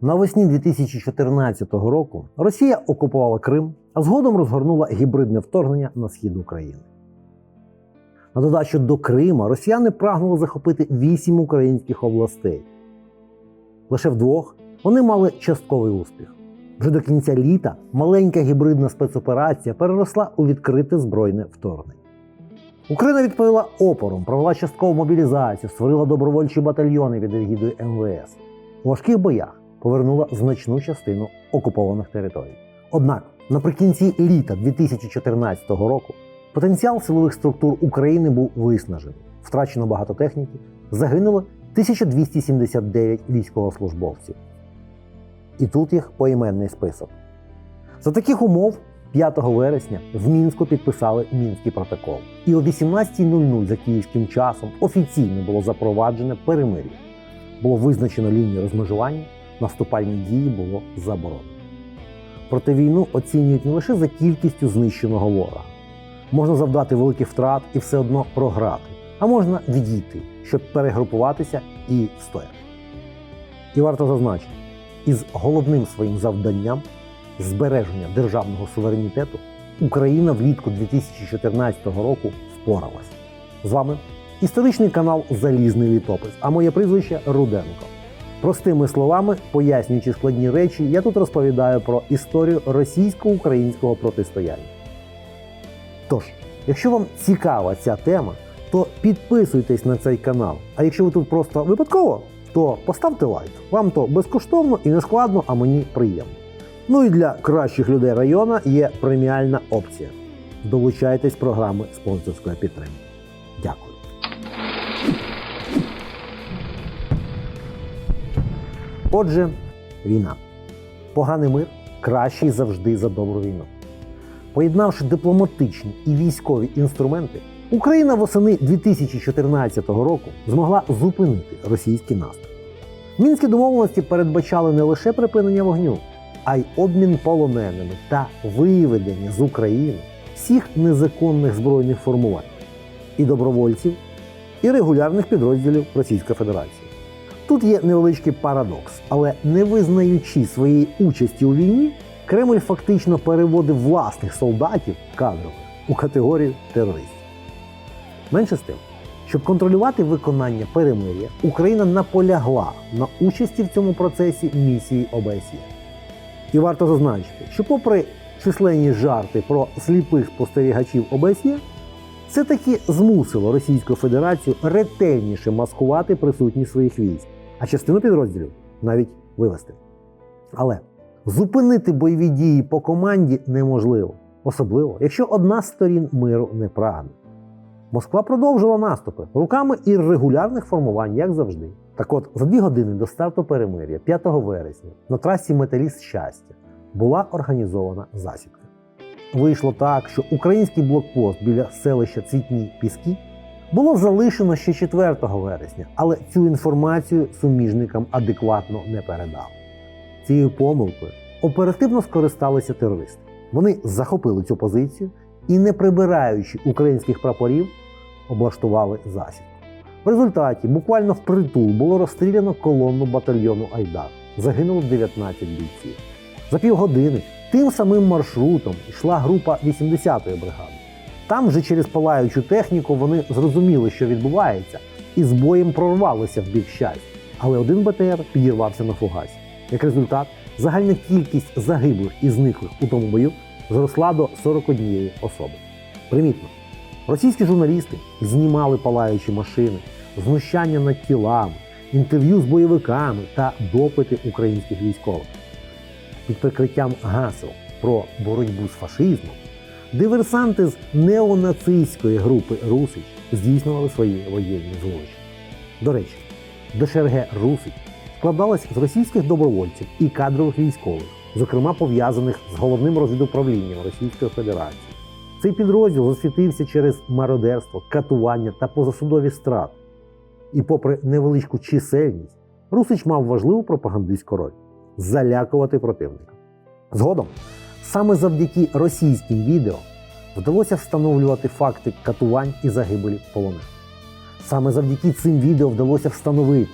Навесні 2014 року Росія окупувала Крим, а згодом розгорнула гібридне вторгнення на схід України. На додачу до Крима росіяни прагнули захопити вісім українських областей. Лише вдвох вони мали частковий успіх. Вже до кінця літа маленька гібридна спецоперація переросла у відкрите збройне вторгнення. Україна відповіла опором, провела часткову мобілізацію, створила добровольчі батальйони під егідою МВС. У важких боях повернула значну частину окупованих територій. Однак наприкінці літа 2014 року потенціал силових структур України був виснажений. Втрачено багато техніки, загинуло 1279 військовослужбовців. І тут їх поіменний список. За таких умов 5 вересня в Мінську підписали Мінський протокол. І о 18.00 за київським часом офіційно було запроваджене перемир'я. Було визначено лінію розмежування, наступальні дії було заборонено. Проте війну оцінюють не лише за кількістю знищеного ворога. Можна завдати великих втрат і все одно програти, а можна відійти, щоб перегрупуватися і встояти. І варто зазначити, із головним своїм завданням збереження державного суверенітету Україна влітку 2014 року впоралась. З вами історичний канал Залізний літопис, а моє прізвище Руденко. Простими словами, пояснюючи складні речі, я тут розповідаю про історію російсько-українського протистояння. Тож, якщо вам цікава ця тема, то підписуйтесь на цей канал. А якщо ви тут просто випадково, то поставте лайк. Вам то безкоштовно і не складно, а мені приємно. Ну і для кращих людей району є преміальна опція. Долучайтесь програми спонсорської підтримки. Дякую. Отже, війна. Поганий мир кращий завжди за добру війну. Поєднавши дипломатичні і військові інструменти, Україна восени 2014 року змогла зупинити російський наступ. Мінські домовленості передбачали не лише припинення вогню, а й обмін полоненими та виведення з України всіх незаконних збройних формувань і добровольців, і регулярних підрозділів Російської Федерації. Тут є невеличкий парадокс, але не визнаючи своєї участі у війні, Кремль фактично переводив власних солдатів кадрових у категорію терористів. Менше з тим, щоб контролювати виконання перемир'я, Україна наполягла на участі в цьому процесі місії ОБСЄ. І варто зазначити, що, попри численні жарти про сліпих спостерігачів ОБСЄ, це таки змусило Російську Федерацію ретельніше маскувати присутність своїх військ, а частину підрозділів навіть вивести. Але зупинити бойові дії по команді неможливо, особливо якщо одна з сторін миру не прагне. Москва продовжила наступи руками і регулярних формувань, як завжди. Так от, за дві години до старту перемир'я, 5 вересня, на трасі Металіст щастя була організована засідка. Вийшло так, що український блокпост біля селища Цвітні Піски було залишено ще 4 вересня, але цю інформацію суміжникам адекватно не передали. Цією помилкою оперативно скористалися терористи. Вони захопили цю позицію і, не прибираючи українських прапорів, облаштували засідку. В результаті буквально впритул було розстріляно колонну батальйону Айдар. Загинуло 19 бійців. За півгодини тим самим маршрутом йшла група 80-ї бригади. Там вже через палаючу техніку вони зрозуміли, що відбувається, і з боєм прорвалися в бік щастя. Але один БТР підірвався на фугасі. Як результат, загальна кількість загиблих і зниклих у тому бою зросла до 41 особи. Примітно, російські журналісти знімали палаючі машини, знущання над тілами, інтерв'ю з бойовиками та допити українських військових. Під прикриттям гасел про боротьбу з фашизмом диверсанти з неонацистської групи Русич здійснювали свої воєнні злочини. До речі, ДШРГ Русич складалась з російських добровольців і кадрових військових, зокрема пов'язаних з головним розвідуправлінням Російської Федерації. Цей підрозділ засвітився через мародерство, катування та позасудові страти. І, попри невеличку чисельність, Русич мав важливу пропагандистську роль залякувати противника. Згодом, саме завдяки російським відео вдалося встановлювати факти катувань і загибелі полонених. Саме завдяки цим відео вдалося встановити,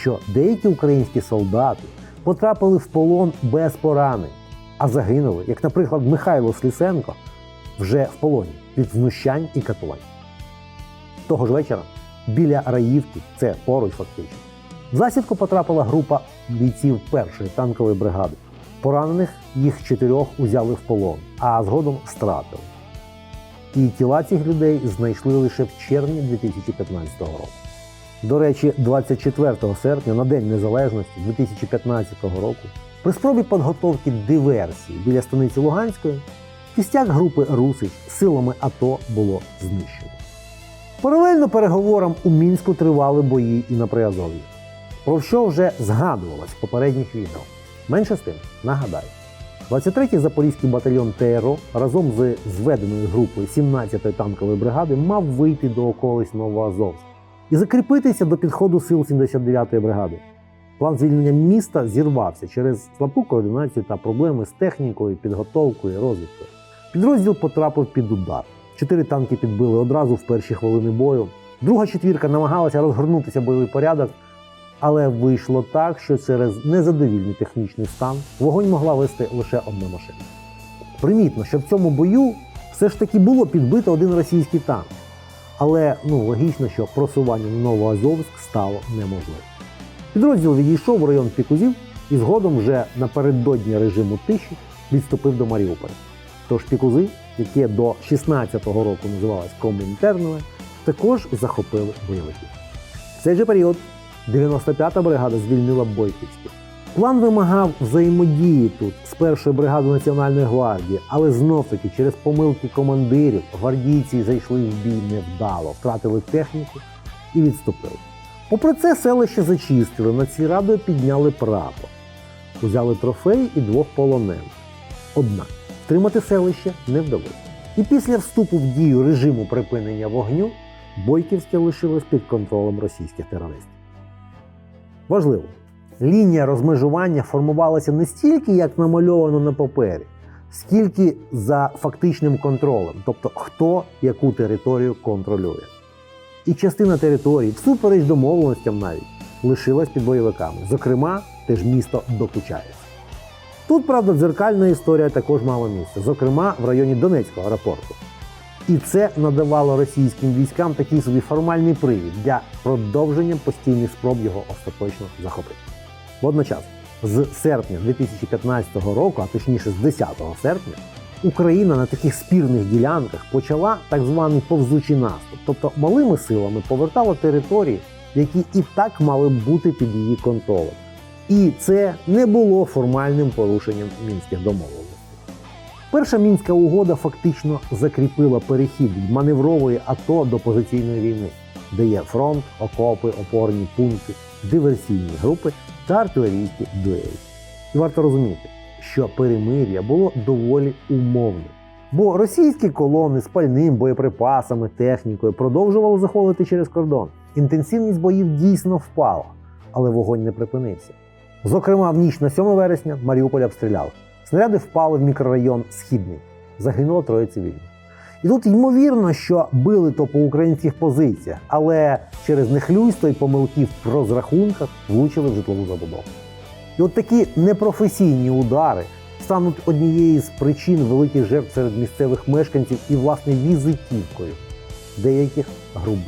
що деякі українські солдати потрапили в полон без поранень, а загинули, як, наприклад, Михайло Слісенко, вже в полоні від знущань і катувань. Того ж вечора біля Раївки, це поруч фактично, в засідку потрапила група бійців першої танкової бригади. Поранених їх чотирьох узяли в полон, а згодом стратили. І тіла цих людей знайшли лише в червні 2015 року. До речі, 24 серпня, на День Незалежності 2015 року, при спробі підготовки диверсії біля станиці Луганської, кістяк групи Русич силами АТО було знищено. Паралельно переговорам у Мінську тривали бої і на Приазов'ї, про що вже згадувалось в попередніх відео. Менше з тим, нагадаю, 23-й Запорізький батальйон ТРО разом з зведеною групою 17-ї танкової бригади мав вийти до околиць Новоазовська і закріпитися до підходу сил 79-ї бригади. План звільнення міста зірвався через слабку координацію та проблеми з технікою, підготовкою і розвідкою. Підрозділ потрапив під удар. Чотири танки підбили одразу в перші хвилини бою. Друга четвірка намагалася розгорнутися бойовий порядок, але вийшло так, що через незадовільний технічний стан вогонь могла вести лише одна машина. Примітно, що в цьому бою все ж таки було підбито один російський танк. Але ну, логічно, що просування на Новоазовськ стало неможливим. Підрозділ відійшов в район Пікузів і згодом вже напередодні режиму тиші відступив до Маріуполя. Тож Пікузи, яке до 16-го року називалось Комінтернове, також захопили бойовиків. В цей же період 95-та бригада звільнила Бойківське. План вимагав взаємодії тут з першою бригадою Національної гвардії, але знов-таки через помилки командирів гвардійці зайшли в бій невдало, втратили техніку і відступили. Попри це, селище зачистили, над сільрадою підняли прапор, узяли трофей і двох полонених. Однак втримати селище не вдалося. І після вступу в дію режиму припинення вогню Бойківське лишилось під контролем російських терористів. Важливо, лінія розмежування формувалася не стільки, як намальовано на папері, скільки за фактичним контролем, тобто хто яку територію контролює. І частина території, всупереч домовленостям навіть, лишилась під бойовиками, зокрема, теж місто Докучаєць. Тут, правда, дзеркальна історія також мала місце, зокрема в районі Донецького аеропорту. І це надавало російським військам такий собі формальний привід для продовження постійних спроб його остаточно захопити. Водночас, з серпня 2015 року, а точніше з 10 серпня, Україна на таких спірних ділянках почала так званий повзучий наступ, тобто малими силами повертала території, які і так мали б бути під її контролем. І це не було формальним порушенням мінських домовленостей. Перша мінська угода фактично закріпила перехід від маневрової АТО до позиційної війни, де є фронт, окопи, опорні пункти, диверсійні групи та артилерійські дуелі. І варто розуміти, що перемир'я було доволі умовним. Бо російські колони з пальним, боєприпасами, технікою продовжували заходити через кордон. Інтенсивність боїв дійсно впала, але вогонь не припинився. Зокрема, в ніч на 7 вересня Маріуполь обстріляли. Снаряди впали в мікрорайон Східний. Загинуло троє цивільних. І тут ймовірно, що били то по українських позиціях, але через нехлюйство і помилки в розрахунках влучили в житлову забудову. І от такі непрофесійні удари стануть однією з причин великих жертв серед місцевих мешканців і, власне, візитівкою деяких груп.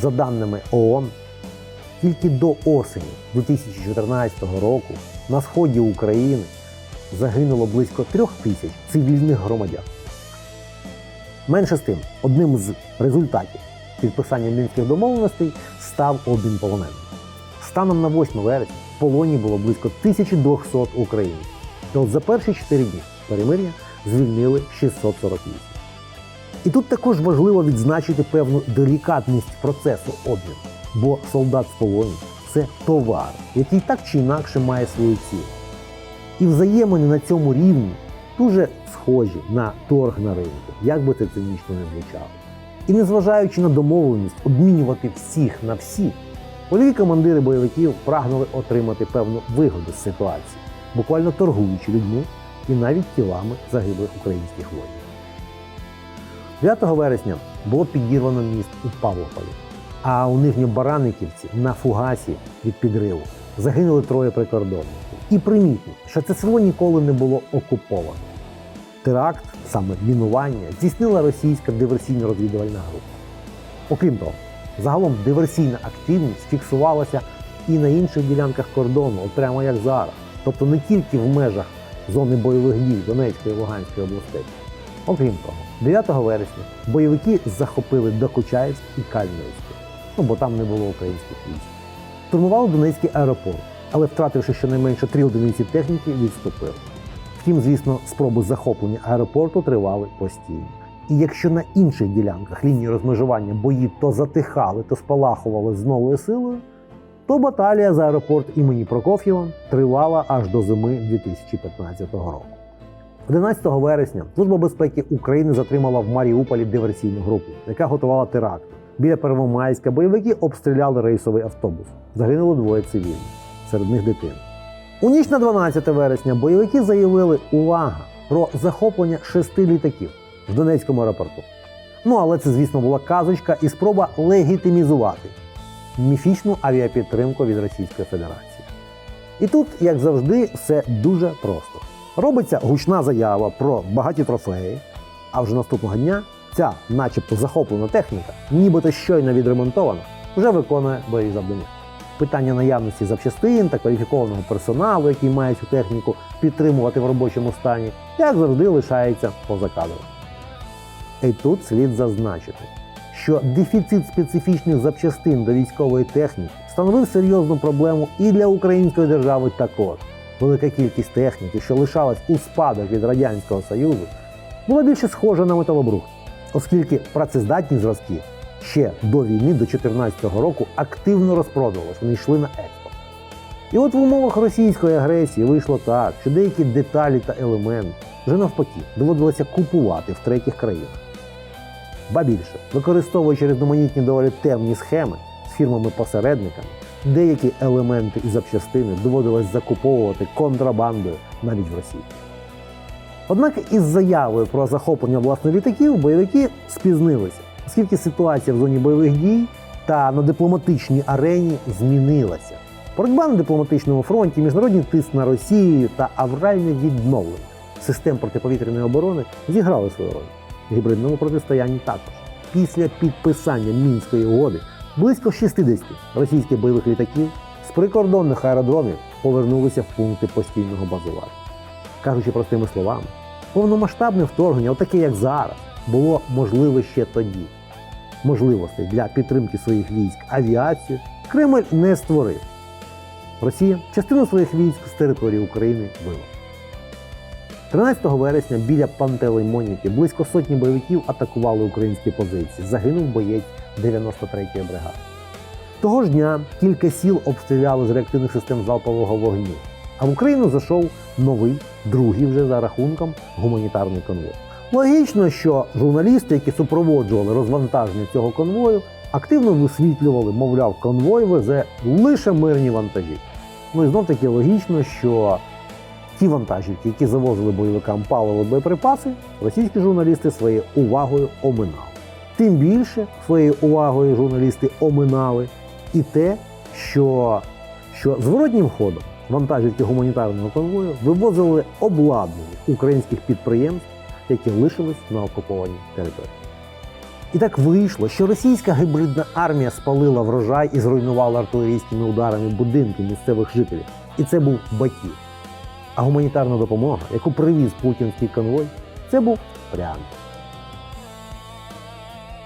За даними ООН, тільки до осені 2014 року на сході України загинуло близько трьох тисяч цивільних громадян. Менше з тим, одним з результатів підписання мінських домовленостей став обмін полоненими. Станом на 8 вересня в полоні було близько 1200 українців. От за перші 4 дні перемир'я звільнили 648. І тут також важливо відзначити певну делікатність процесу обміну, бо солдат в полоні це товар, який так чи інакше має свою ціну. І взаємини на цьому рівні дуже схожі на торг на ринку, як би це цинічно не звучало. І незважаючи на домовленість обмінювати всіх на всіх, польові командири бойовиків прагнули отримати певну вигоду з ситуації, буквально торгуючи людьми і навіть тілами загиблих українських воїнів. 9 вересня було підірвано міст у Павлополі, а у Нижньобараниківці на фугасі від підриву загинули троє прикордонників. І примітно, що це село ніколи не було окуповано. Теракт, саме мінування, здійснила російська диверсійно-розвідувальна група. Окрім того, загалом диверсійна активність фіксувалася і на інших ділянках кордону, от прямо як зараз, тобто не тільки в межах зони бойових дій Донецької і Луганської областей. Окрім того, 9 вересня бойовики захопили Докучаївськ і Кальмівське, ну бо там не було українських військ. Штурмували Донецький аеропорт, але втративши щонайменше три одиниці техніки, відступили. Втім, звісно, спроби захоплення аеропорту тривали постійно. І якщо на інших ділянках лінії розмежування бої то затихали, то спалахували з новою силою, то баталія за аеропорт імені Прокоф'єва тривала аж до зими 2015 року. 11 вересня Служба безпеки України затримала в Маріуполі диверсійну групу, яка готувала теракт. Біля Первомайська бойовики обстріляли рейсовий автобус. Загинуло двоє цивільних, серед них дитина. У ніч на 12 вересня бойовики заявили увага про захоплення шести літаків в Донецькому аеропорту. Ну але це, звісно, була казочка і спроба легітимізувати міфічну авіапідтримку від Російської Федерації. І тут, як завжди, все дуже просто. Робиться гучна заява про багаті трофеї, а вже наступного дня ця, начебто, захоплена техніка, нібито щойно відремонтована, вже виконує бойові завдання. Питання наявності запчастин та кваліфікованого персоналу, який має цю техніку підтримувати в робочому стані, як завжди лишається поза кадром. І тут слід зазначити, що дефіцит специфічних запчастин до військової техніки становив серйозну проблему і для української держави також. Велика кількість техніки, що лишалась у спадок від Радянського Союзу, була більше схожа на металобрухт, оскільки працездатні зразки ще до війни, до 2014 року, активно розпродувалися, вони йшли на експорт. І от в умовах російської агресії вийшло так, що деякі деталі та елементи вже навпаки доводилося купувати в третіх країнах. Ба більше, використовуючи різноманітні доволі темні схеми з фірмами-посередниками, деякі елементи і запчастини доводилось закуповувати контрабандою навіть в Росії. Однак із заявою про захоплення власних літаків бойовики спізнилися, оскільки ситуація в зоні бойових дій та на дипломатичній арені змінилася. Боротьба на дипломатичному фронті, міжнародний тиск на Росію та авральне відновлення систем протиповітряної оборони зіграли свою роль в гібридному протистоянні також. Після підписання мінської угоди близько 60 російських бойових літаків з прикордонних аеродромів повернулися в пункти постійного базування. Кажучи простими словами, повномасштабне вторгнення, отаке як зараз, було можливе ще тоді. Можливостей для підтримки своїх військ авіацією Кремль не створив. Росія частину своїх військ з території України вивела. 13 вересня біля Пантелеймоніки близько сотні бойовиків атакували українські позиції. Загинув боєць 93-ї бригади. Того ж дня кілька сіл обстріляли з реактивних систем залпового вогню. А в Україну зайшов новий, другий вже за рахунком гуманітарний конвой. Логічно, що журналісти, які супроводжували розвантаження цього конвою, активно висвітлювали, мовляв, конвой везе лише мирні вантажі. Ну і знов таки логічно, що ті вантажівки, які завозили бойовикам паливо боєприпаси, російські журналісти своєю увагою оминали. Тим більше своєю увагою журналісти оминали і те, що, що зворотнім ходом вантажівки гуманітарного конвою вивозили обладнання українських підприємств, які лишились на окупованій території. І так вийшло, що російська гібридна армія спалила врожай і зруйнувала артилерійськими ударами будинки місцевих жителів. І це був Баків. А гуманітарна допомога, яку привіз путінський конвой, це був пряник.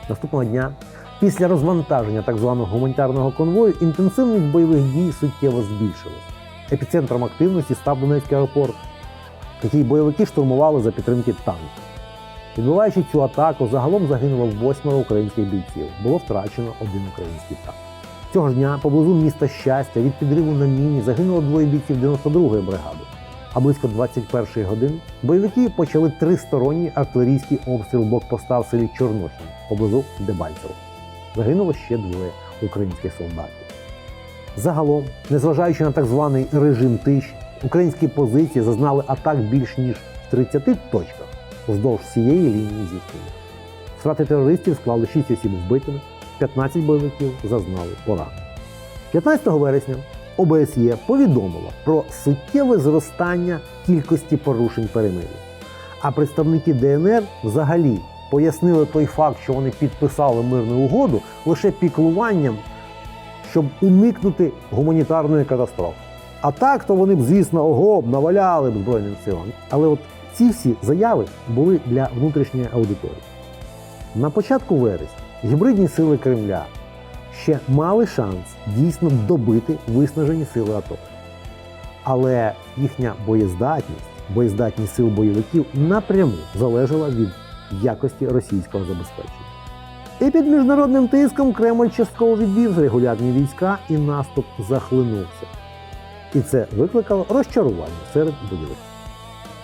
Наступного дня, після розвантаження так званого гуманітарного конвою, інтенсивність бойових дій суттєво збільшилась. Епіцентром активності став Донецький аеропорт, який бойовики штурмували за підтримки танків. Відбуваючи цю атаку, загалом загинуло восьмеро українських бійців. Було втрачено один український танк. Цього ж дня поблизу міста щастя від підриву на міні загинуло двоє бійців 92-ї бригади. А близько 21-ї години бойовики почали тристоронній артилерійський обстріл блокпоста в селі Чорнохін поблизу Дебальцево. Загинуло ще двоє українських солдатів. Загалом, незважаючи на так званий режим тиші, українські позиції зазнали атак більш ніж в 30 точках вздовж всієї лінії зіткнення. Втрати терористів склали 6 осіб вбитими, 15 бойовиків зазнали поранень. 15 вересня ОБСЄ повідомила про суттєве зростання кількості порушень перемир'я. А представники ДНР взагалі пояснили той факт, що вони підписали мирну угоду лише піклуванням, щоб уникнути гуманітарної катастрофи. А так, то вони б, звісно, ого, б наваляли б Збройним силам. Але от ці всі заяви були для внутрішньої аудиторії. На початку вересня гібридні сили Кремля ще мали шанс дійсно добити виснажені сили АТО. Але їхня боєздатність, боєздатність сил бойовиків напряму залежала від якості російського забезпечення. І під міжнародним тиском Кремль частково відвів регулярні війська і наступ захлинувся. І це викликало розчарування серед бойовиків.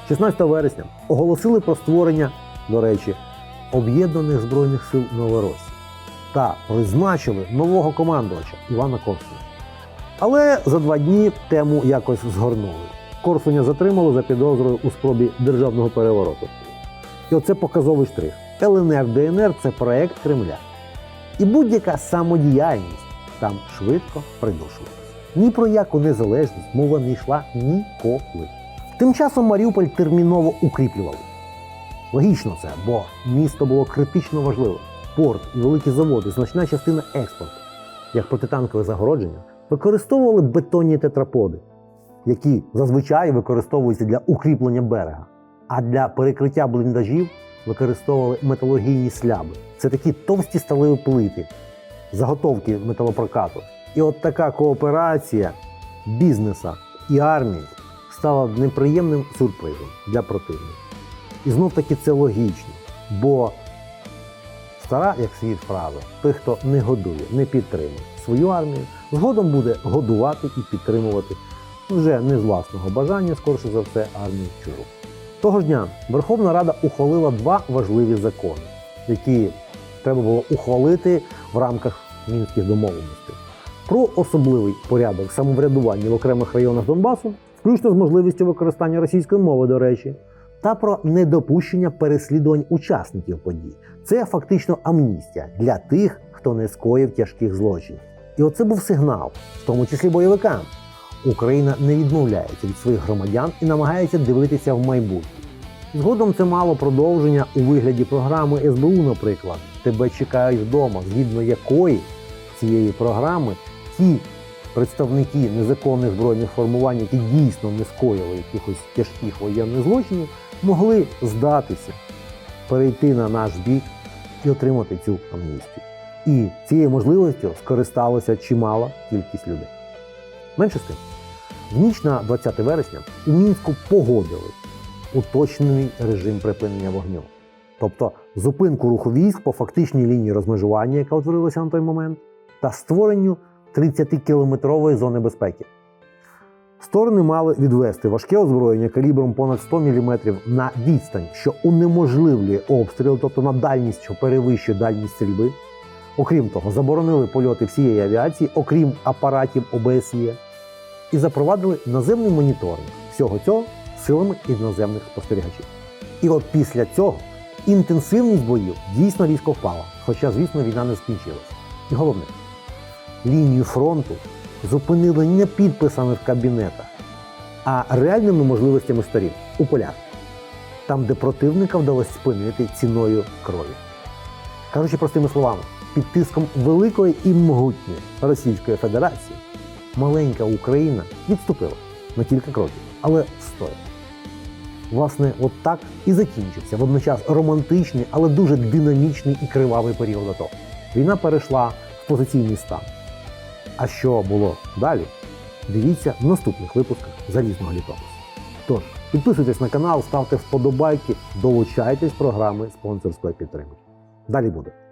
16 вересня оголосили про створення, до речі, Об'єднаних Збройних сил Новоросії та призначили нового командувача Івана Корсуня. Але за два дні тему якось згорнули. Корсуня затримали за підозрою у спробі державного перевороту. І оце показовий штрих. ЛНР ДНР це проект Кремля. І будь-яка самодіяльність там швидко придушувалася. Ні про яку незалежність мова не йшла ніколи. Тим часом Маріуполь терміново укріплювали. Логічно це, бо місто було критично важливе. Порт і великі заводи, значна частина експорту, як протитанкове загородження, використовували бетонні тетраподи, які зазвичай використовуються для укріплення берега. А для перекриття бліндажів використовували металургійні сляби. Це такі товсті сталеві плити, заготовки металопрокату. І от така кооперація бізнеса і армії стала неприємним сюрпризом для противника. І знов таки це логічно, бо стара, як світ фраза, той, хто не годує, не підтримує свою армію, згодом буде годувати і підтримувати вже не з власного бажання, скорше за все, армію чужу. Того ж дня Верховна Рада ухвалила два важливі закони, які треба було ухвалити в рамках мінських домовленостей. Про особливий порядок самоврядування в окремих районах Донбасу, включно з можливістю використання російської мови, до речі, та про недопущення переслідувань учасників подій. Це фактично амністія для тих, хто не скоїв тяжких злочинів. І оце був сигнал, в тому числі бойовикам. Україна не відмовляється від своїх громадян і намагається дивитися в майбутнє. Згодом це мало продовження у вигляді програми СБУ, наприклад, тебе чекають вдома, згідно якої цієї програми ті представники незаконних збройних формувань, які дійсно не скоїли якихось тяжких воєнних злочинів, могли здатися, перейти на наш бік і отримати цю амністію. І цією можливістю скористалася чимала кількість людей. Менше з тим, в ніч на 20 вересня у Мінську погодили уточнений режим припинення вогню. Тобто зупинку руху військ по фактичній лінії розмежування, яка утворилася на той момент, та створенню 30-кілометрової зони безпеки. Сторони мали відвести важке озброєння калібром понад 100 мм на відстань, що унеможливлює обстріл, тобто на дальність, що перевищує дальність стрільби. Окрім того, заборонили польоти всієї авіації, окрім апаратів ОБСЄ, і запровадили наземний моніторинг всього цього силами іноземних спостерігачів. І от після цього інтенсивність боїв дійсно різко впала, хоча, звісно, війна не скінчилася. І головне, лінію фронту зупинили не підписами в кабінетах, а реальними можливостями сторін у полях, там, де противника вдалося спинити ціною крові. Кажучи простими словами, під тиском великої і могутньої Російської Федерації маленька Україна відступила на кілька кроків, але стоїть. Власне, от так і закінчився водночас романтичний, але дуже динамічний і кривавий період АТО. Війна перейшла в позиційний стан. А що було далі? Дивіться в наступних випусках залізного літопису. Тож, підписуйтесь на канал, ставте вподобайки, долучайтесь програми спонсорської підтримки. Далі буде.